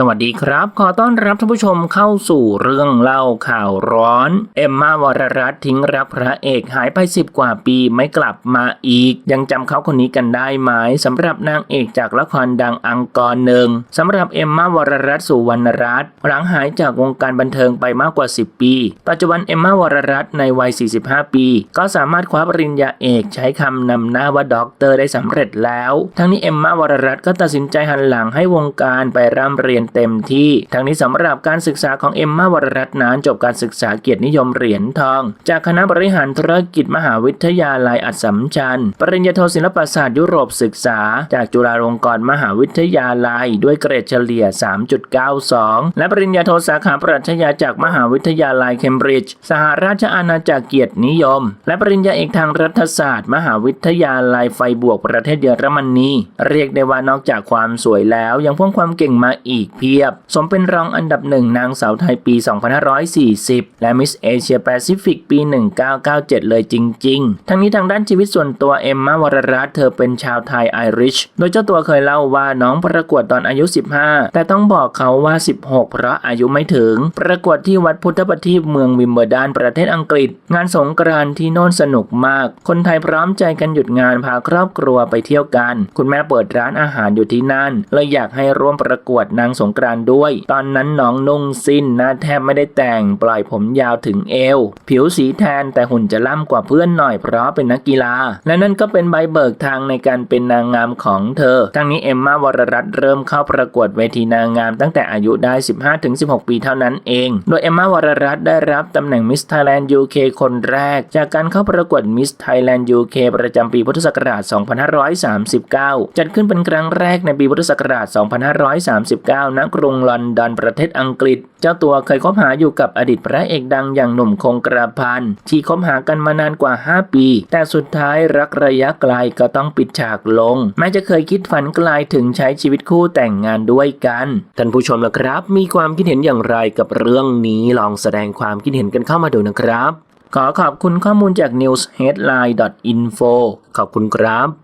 สวัสดีครับ ขอต้อนรับท่านผู้ชมเข้าสู่เรื่องเล่าข่าวร้อน เอมมาวรรัตน์ทิ้งรักพระเอกหายไปสิบกว่าปีไม่กลับมาอีก ยังจำเขาคนนี้กันได้ไหมสำหรับนางเอกจากละครดังอังกอร์หนึ่งสำหรับเอมมาวรรัตน์สุวรรณรัตน์หลังหายจากวงการบันเทิงไปมากกว่า 10 ปี ปัจจุบันเอมมาวรรัตน์ในวัย 45 ปี ก็สามารถคว้าปริญญาเอกใช้คำนำหน้าว่าด็อกเตอร์ได้สำเร็จแล้ว ทั้งนี้เอมมาวรรัตน์ก็ตัดสินใจหันหลังให้วงการไปร่ำเรียนเต็มที่ ทั้งนี้สำหรับการศึกษาของเอ็มมาวรรัตน์นั้นจบการศึกษาเกียรตินิยมเหรียญทอง จากคณะบริหารธุรกิจมหาวิทยาลัยอัสสัมชัญ ปริญญาโทศิลปศาสตร์ยุโรปศึกษา จากจุฬาลงกรณ์มหาวิทยาลัย ด้วยเกรดเฉลี่ย 3.92 และปริญญาโทสาขาปรัชญาจากมหาวิทยาลัยเคมบริดจ์สหราชอาณาจักรเกียรตินิยม และปริญญาเอกทางรัฐศาสตร์ มหาวิทยาลัยไฟบวกประเทศเยอรมนีเรียกได้ว่านอกจากความสวยแล้วยังพ่วงความเก่งมาอีกเพียบ สมเป็นรองอันดับหนึ่งนางสาวไทยปี 2540 และมิสเอเชียแปซิฟิกปี 1997 เลยจริง ๆ ทั้งนี้ทางด้านชีวิตส่วนตัวเอมมาวรรัตเธอเป็นชาวไทยไอริช โดยเจ้าตัวเคยเล่าว่าน้องประกวดตอนอายุ 15 แต่ต้องบอกเขาว่า 16 เพราะอายุไม่ถึง ประกวดที่วัดพุทธประทีปเมืองวิมเบอร์ดานประเทศอังกฤษ งานสงกรานต์ที่โน่นสนุกมาก คนไทยพร้อมใจกันหยุดงานพาครอบครัวไปเที่ยวกัน คุณแม่เปิดร้านอาหารอยู่ที่นั่นเลยอยากให้ร่วมประกวดนางสงกรานต์ด้วย ตอนนั้นน้องนุ่งสิ้นหน้าแทบไม่ได้แต่งปล่อยผมยาวถึงเอว ผิวสีแทนแต่หุ่นจะล่ำกว่าเพื่อนหน่อยเพราะเป็นนักกีฬา และนั่นก็เป็นใบเบิกทางในการเป็นนางงามของเธอ ทั้งนี้เอมมาวรรัตน์เริ่มเข้าประกวดเวทีนางงามตั้งแต่อายุได้ 15-16 ปีเท่านั้นเอง โดยเอมมาวรรัตน์ได้รับตำแหน่งมิสไทยแลนด์ยูเคคนแรก จากการเข้าประกวดมิสไทยแลนด์ยูเคประจำปีพุทธศักราช 2539 จัดขึ้นเป็นครั้งแรกในปีพุทธศักราช 2539ณกรุงลอนดอนประเทศอังกฤษ เจ้าตัวเคยคบหาอยู่กับอดีตพระเอกดังอย่างหนุ่มคงกระพันที่คบหากันมานานกว่า 5 ปี แต่สุดท้ายรักระยะไกลก็ต้องปิดฉากลง แม้จะเคยคิดฝันไกลถึงใช้ชีวิตคู่แต่งงานด้วยกัน ท่านผู้ชมละครับ มีความคิดเห็นอย่างไรกับเรื่องนี้ลองแสดงความคิดเห็นกันเข้ามาดูนะครับ ขอขอบคุณข้อมูลจาก newsheadline.info ขอบคุณครับ